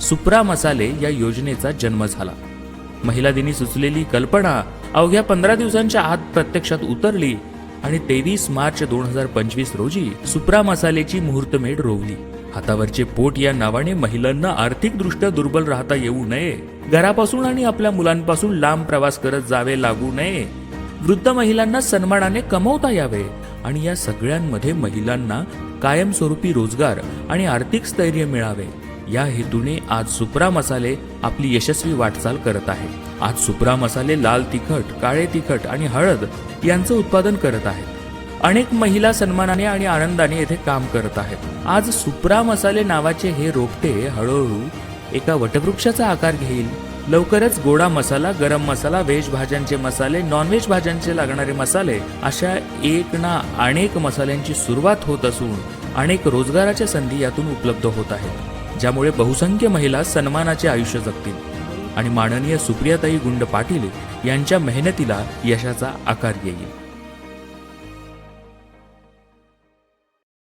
सुप्रा मसाले या योजनेचा जन्म झाला. महिला दिनी सुचलेली कल्पना अवघ्या पंधरा दिवसांच्या आत प्रत्यक्षात उतरली आणि तेवीस मार्च दोन हजार पंचवीस रोजी सुप्रा मसालेची मुहूर्तमेढ रोवली. हातावरचे पोट या नावाने महिलांना आर्थिकदृष्ट्या दुर्बल राहता येऊ नये घरापासून आणि आपल्या मुलांपासून लांब प्रवास करत जावे लागू नये वृद्ध महिलांना सन्मानाने कमवता यावे आणि या सगळ्यांमध्ये महिलांना कायमस्वरूपी रोजगार आणि आर्थिक स्थैर्य मिळावे. या हेतूने आज सुप्रा मसाले आपली यशस्वी वाटचाल करत आहे आज सुप्रा मसाले लाल तिखट काळे तिखट आणि हळद यांचं उत्पादन करत आहेत. अनेक महिला सन्मानाने आणि आनंदाने येथे काम करत आहेत. आज सुप्रा मसाले नावाचे हे रोपटे हळूहळू एका वटवृक्षाचा आकार घेईल. लवकरच गोडा मसाला गरम मसाला व्हेज भाज्यांचे मसाले नॉनव्हेज भाज्यांचे लागणारे मसाले अशा एक ना अनेक मसाल्यांची सुरुवात होत असून अनेक रोजगाराच्या संधी यातून उपलब्ध होत आहेत. ज्यामुळे बहुसंख्य महिला सन्मानाचे आयुष्य जगतील. आणि माननीय सुप्रियाताई गुंड पाटील यांच्या मेहनतीला यशाचा आकार येईल.